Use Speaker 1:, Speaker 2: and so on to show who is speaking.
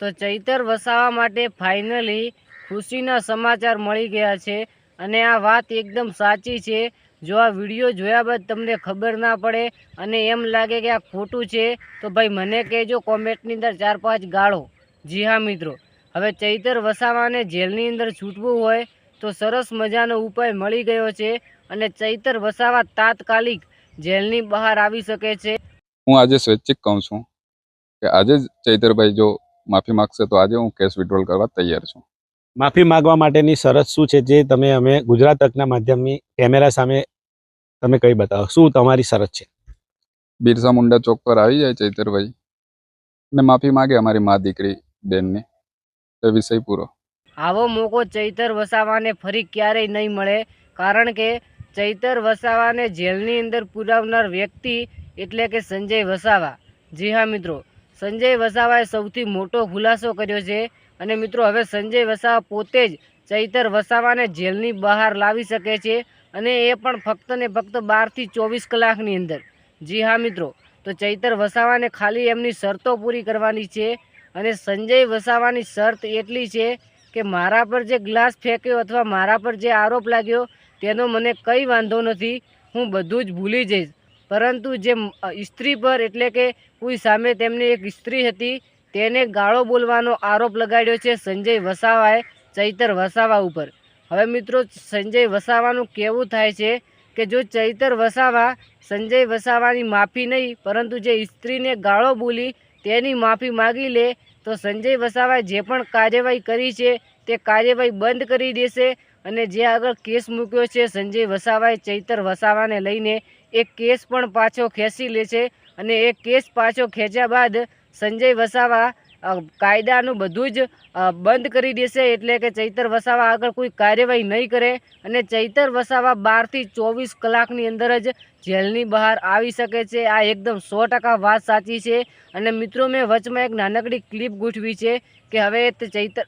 Speaker 1: તો ચૈતર વસાવા માટે ફાઇનલી ખુશીના સમાચાર મળી ગયા છે. અને આ વાત એકદમ સાચી છે. જો આ વીડિયો જોયા બાદ તમને ખબર ના પડે અને એમ લાગે કે આ ખોટું છે, તો ભાઈ મને કહેજો કોમેન્ટની અંદર ચાર પાંચ ગાળો. જી હા, મિત્રો. હવે ચૈતર વસાવાને જેલની અંદર છૂટવું હોય તો સરસ મજાનો ઉપાય મળી ગયો છે અને ચૈતર વસાવા તાત્કાલિક જેલની બહાર આવી શકે છે.
Speaker 2: હું આજે સ્વૈચ્છિક કહું છું કે આજે ચૈતરભાઈ જો માફી માગશે તો આજે હું કેસ વિડ્રોલ કરવા તૈયાર છું.
Speaker 3: માફી માગવા માટેની શરત શું છે જે તમે અમે ગુજરાત તકના માધ્યમની કેમેરા સામે તમે કઈ બતાવો? શું તમારી શરત છે?
Speaker 2: બિરસા મુંડા ચોક પર આવી જાય ચૈતરભાઈ. ને માફી માગે અમારી મા દીકરી બેનની. એ વિષય પૂરો.
Speaker 1: આવો મોકો ચૈતર વસાવાને ફરી ક્યારેય નહીં મળે કારણ કે ચૈતર વસાવાને જેલની અંદર પુરાવનાર વ્યક્તિ એટલે કે સંજય વસાવા. જી હા મિત્રો સંજય વસાવાએ સૌથી મોટો ખુલાસો કર્યો છે. અને મિત્રો, હવે સંજય વસાવા પોતે જ ચૈતર વસાવાને જેલની બહાર લાવી શકે છે અને એ પણ ફક્ત ને ફક્ત બારથી ચોવીસ કલાકની અંદર. જી હા, મિત્રો. તો ચૈતર વસાવાને ખાલી એમની શરતો પૂરી કરવાની છે અને સંજય વસાવાની શરત એટલી છે કે મારા પર જે ગ્લાસ ફેંક્યો અથવા મારા પર જે આરોપ લાગ્યો, તેનો મને કંઈ વાંધો નથી. હું બધું જ ભૂલી જઈશ. પરંતુ જે સ્ત્રી પર એટલે કે કોઈ સામે તેમની એક સ્ત્રી હતી, તેને ગાળો બોલવાનો આરોપ લગાડ્યો છે સંજય વસાવાએ ચૈતર વસાવા ઉપર. હવે મિત્રો, સંજય વસાવાનું કેવું થાય છે કે જો ચૈતર વસાવા સંજય વસાવાની માફી નહીં, પરંતુ જે સ્ત્રીને ગાળો બોલી તેની માફી માગી લે, તો સંજય વસાવાએ જે પણ કાર્યવાહી કરી છે તે કાર્યવાહી બંધ કરી દેશે. અને જે આગળ કેસ મૂક્યો છે, સંજય વસાવાએ, ચૈતર વસાવાને લઈને એ કેસ પણ પાછો ખેંચી લે છે અને એ કેસ પાછો ખેંચ્યા બાદ સંજય વસાવા કાયદાનું બધું જ બંધ કરી દેશે એટલે કે ચૈતર વસાવા આગળ કોઈ કાર્યવાહી નહીં કરે અને ચૈતર વસાવા બારથી ચોવીસ કલાકની અંદર જ જેલની બહાર આવી શકે છે. આ એકદમ સો વાત સાચી છે. અને મિત્રો, મેં વચમાં એક નાનકડી ક્લિપ ગોઠવી છે કે હવે ચૈતર